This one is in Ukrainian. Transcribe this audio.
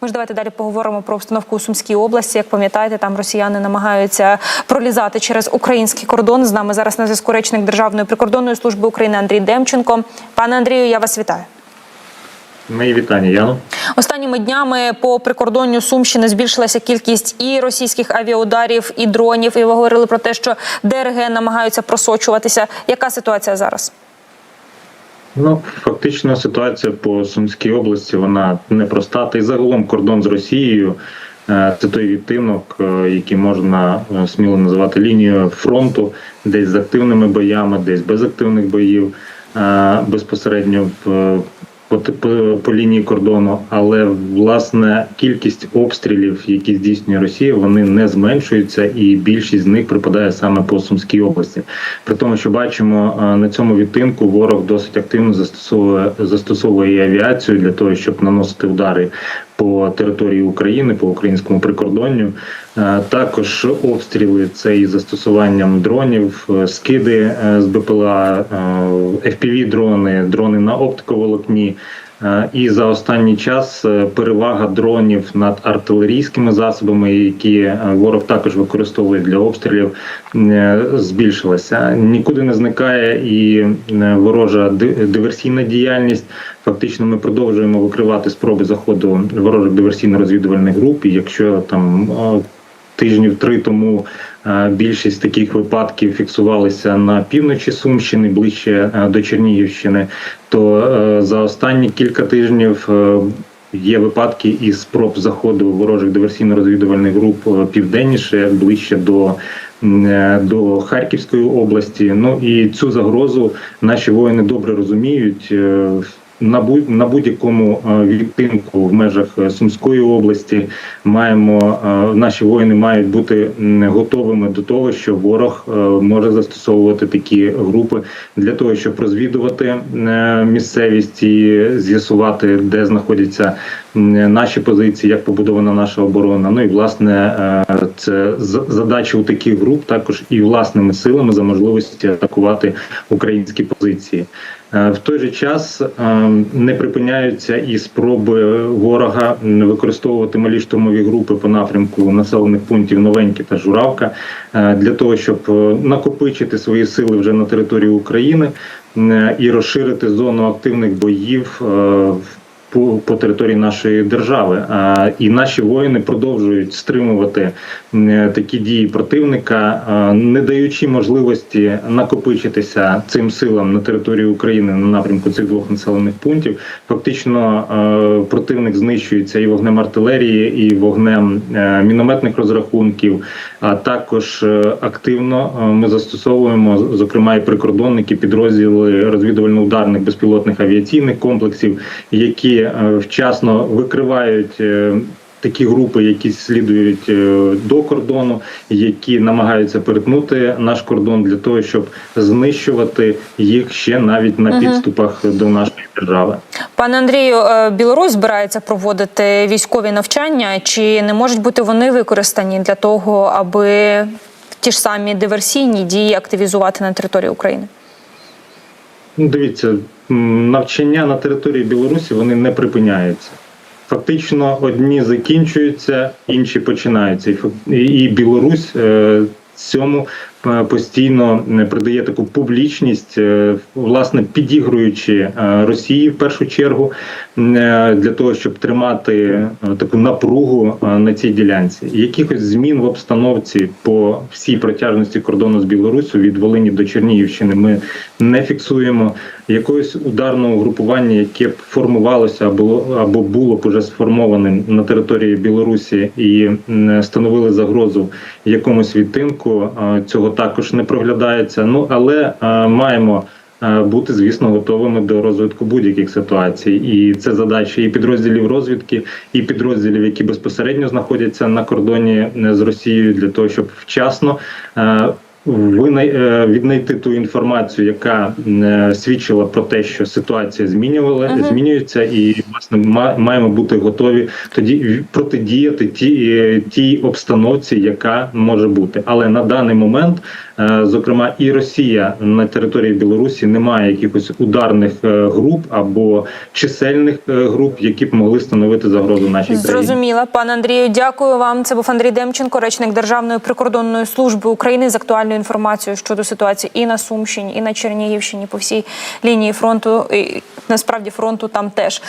Ми ж давайте далі поговоримо про обстановку у Сумській області. Як пам'ятаєте, там росіяни намагаються пролізати через український кордон. З нами зараз на зв'язку речник Державної прикордонної служби України Андрій Демченко. Пане Андрію, я вас вітаю. Мої вітання, Яно. Останніми днями по прикордонню Сумщини збільшилася кількість і російських авіаударів, і дронів. І ви говорили про те, що ДРГ намагаються просочуватися. Яка ситуація зараз? Ну фактично ситуація по Сумській області вона непроста. Та й загалом кордон з Росією е, це той відтинок, е, який можна е, сміло називати лінією фронту, десь з активними боями, десь без активних боїв безпосередньо в. По, по, по лінії кордону, але власне кількість обстрілів, які здійснює Росія, вони не зменшуються, і більшість з них припадає саме по Сумській області. При тому, що бачимо е, на цьому відтинку, ворог досить активно застосовує застосовує авіацію для того, щоб наносити удари по території України, по українському прикордонню. Е, Також обстріли це із застосуванням дронів, е, скиди е, з БПЛА, fpv дрони, дрони на оптиковолокні. І за останній час перевага дронів над артилерійськими засобами, які ворог також використовує для обстрілів, збільшилася. Нікуди не зникає і ворожа ди- диверсійна діяльність. Фактично, ми продовжуємо викривати спроби заходу ворожих диверсійно-розвідувальних груп. І якщо там е, тижнів три тому е, більшість таких випадків фіксувалися на півночі Сумщини, ближче е, до Чернігівщини, то е, за останні кілька тижнів. е, Є випадки і спроб заходу ворожих диверсійно-розвідувальних груп е, південніше, ближче до, е, до Харківської області. Ну і цю загрозу наші воїни добре розуміють. На будь на будь-якому е, відтинку в межах е, Сумської області маємо е, наші воїни мають бути готовими до того, що ворог може застосовувати такі групи для того, щоб розвідувати місцевість і з'ясувати, де знаходяться наші позиції, як побудована наша оборона. Ну і власне це у таких груп також і власними силами за можливості атакувати українські позиції. Е, В той же час е, не припиняються і спроби ворога використовувати малі штурмові групи по напрямку населених пунктів Новенькі та Журавка е, для того, щоб накопичити свої сили вже на території України і розширити зону активних боїв. По, по території нашої держави, а і наші воїни продовжують стримувати такі дії противника, не даючи можливості накопичитися цим силам на території України на напрямку цих двох населених пунктів. Фактично противник знищується і вогнем артилерії, і вогнем е, мінометних розрахунків. А також е, активно е, ми застосовуємо зокрема і прикордонники, підрозділи розвідувально-ударних безпілотних авіаційних комплексів, які е, вчасно викривають. е, Такі групи, які слідують е, до кордону, які намагаються перетнути наш кордон для того, щоб знищувати їх ще навіть на підступах до нашої держави. Пане Андрію, Білорусь збирається проводити військові навчання. Чи не можуть бути вони використані для того, аби ті ж самі диверсійні дії активізувати на території України? Ну, дивіться, навчання на території Білорусі вони не припиняються. Фактично, одні закінчуються, інші починаються. І Білорусь е, цьому постійно е, придає таку публічність, е, власне, підігруючи е, Росії в першу чергу е, для того, щоб тримати е, таку напругу е, на цій ділянці. Якихось змін в обстановці по всій протяжності кордону з Білорусю від Волині до Чернігівщини ми не фіксуємо. Якогось ударного угрупування, яке б формувалося або або було б уже сформованим на території Білорусі і становили загрозу якомусь відтинку, цього також не проглядається. Ну але маємо. Бути, звісно, готовими до розвитку будь-яких ситуацій, і це задача і підрозділів розвідки, і підрозділів, які безпосередньо знаходяться на кордоні з Росією, для того, щоб вчасно віднайти ту інформацію, яка е, свідчила про те, що ситуація змінювала, змінюється, і власне ма- маємо бути готові тоді протидіяти ті, е, тій обстановці, яка може бути. Але на даний момент, е, зокрема, і Росія на території Білорусі не має якихось ударних е, груп або чисельних е, груп, які б могли становити загрозу нашій країні. Зрозуміла, пане Андрію. Дякую вам. Це був Андрій Демченко, речник Державної прикордонної служби України з актуальною інформацією щодо ситуації і на Сумщині, і на Чернігівщині по всій лінії фронту. І насправді фронту там теж.